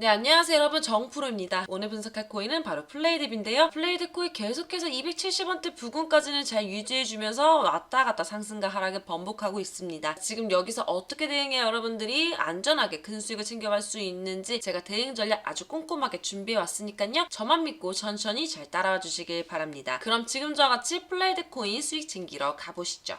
네, 안녕하세요 여러분 정프로입니다. 오늘 분석할 코인은 바로 플레이드인데요. 플레이드 코인 계속해서 270원대 부근까지는 잘 유지해주면서 왔다 갔다 상승과 하락을 번복하고 있습니다. 지금 여기서 어떻게 대응해 여러분들이 안전하게 큰 수익을 챙겨갈 수 있는지 제가 대응 전략 아주 꼼꼼하게 준비해 왔으니까요. 저만 믿고 천천히 잘 따라와 주시길 바랍니다. 그럼 지금 저와 같이 플레이드 코인 수익 챙기러 가보시죠.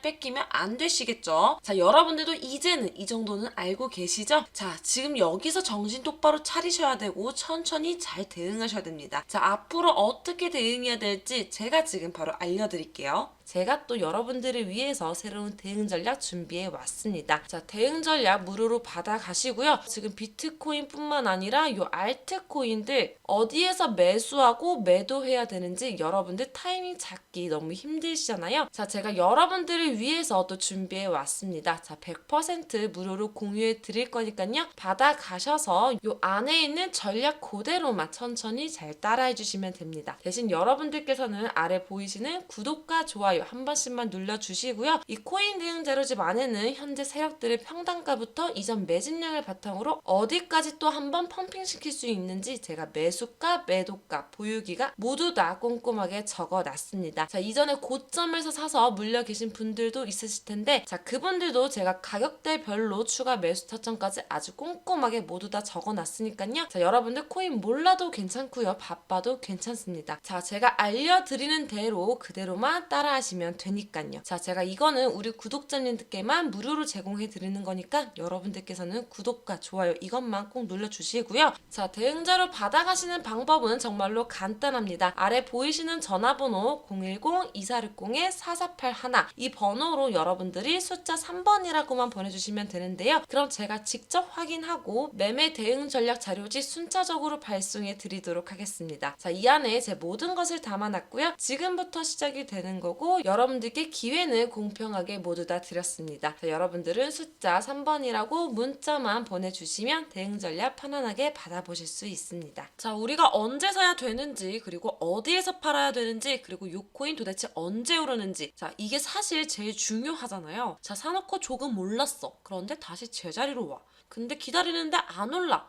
뺏기면 안 되시겠죠? 자, 여러분들도 이제는 이 정도는 알고 계시죠? 자, 지금 여기서 정신 똑바로 차리셔야 되고 천천히 잘 대응하셔야 됩니다. 자, 앞으로 어떻게 대응해야 될지 제가 지금 바로 알려드릴게요. 제가 또 여러분들을 위해서 새로운 대응 전략 준비해 왔습니다. 자, 대응 전략 무료로 받아 가시고요. 지금 비트코인뿐만 아니라 요 알트코인들 어디에서 매수하고 매도해야 되는지 여러분들 타이밍 잡기 너무 힘드시잖아요. 자, 제가 여러분들 을 위해서 또 준비해 왔습니다. 자, 100% 무료로 공유해 드릴 거니까요. 받아 가셔서 요 안에 있는 전략 그대로만 천천히 잘 따라해 주시면 됩니다. 대신 여러분들께서는 아래 보이시는 구독과 좋아요 한 번씩만 눌러주시고요. 이 코인 대응 자료집 안에는 현재 세력들의 평단가부터 이전 매집량을 바탕으로 어디까지 또 한번 펌핑 시킬 수 있는지 제가 매수가, 매도가, 보유기가 모두 다 꼼꼼하게 적어놨습니다. 자 이전에 고점에서 사서 물려 계신 분 들도 있으실 텐데 자 그분들도 제가 가격대별로 추가 매수 타점까지 아주 꼼꼼하게 모두 다 적어놨으니까요. 자 여러분들 코인 몰라도 괜찮고요. 바빠도 괜찮습니다. 자 제가 알려드리는 대로 그대로만 따라하시면 되니까요. 자 제가 이거는 우리 구독자님들께만 무료로 제공해 드리는 거니까 여러분들께서는 구독과 좋아요 이것만 꼭 눌러주시고요. 자 대응자로 받아가시는 방법은 정말로 간단합니다. 아래 보이시는 전화번호 010-2460-4481이 번호로 여러분들이 숫자 3번이라고만 보내주시면 되는데요. 그럼 제가 직접 확인하고 매매 대응 전략 자료지 순차적으로 발송해 드리도록 하겠습니다. 자, 이 안에 제 모든 것을 담아놨고요. 지금부터 시작이 되는 거고 여러분들께 기회는 공평하게 모두 다 드렸습니다. 자, 여러분들은 숫자 3번이라고 문자만 보내주시면 대응 전략 편안하게 받아보실 수 있습니다. 자, 우리가 언제 사야 되는지 그리고 어디에서 팔아야 되는지 그리고 요 코인 도대체 언제 오르는지 자, 이게 사실 제일 중요하잖아요. 자, 사놓고 조금 올랐어. 그런데 다시 제자리로 와. 근데 기다리는데 안 올라.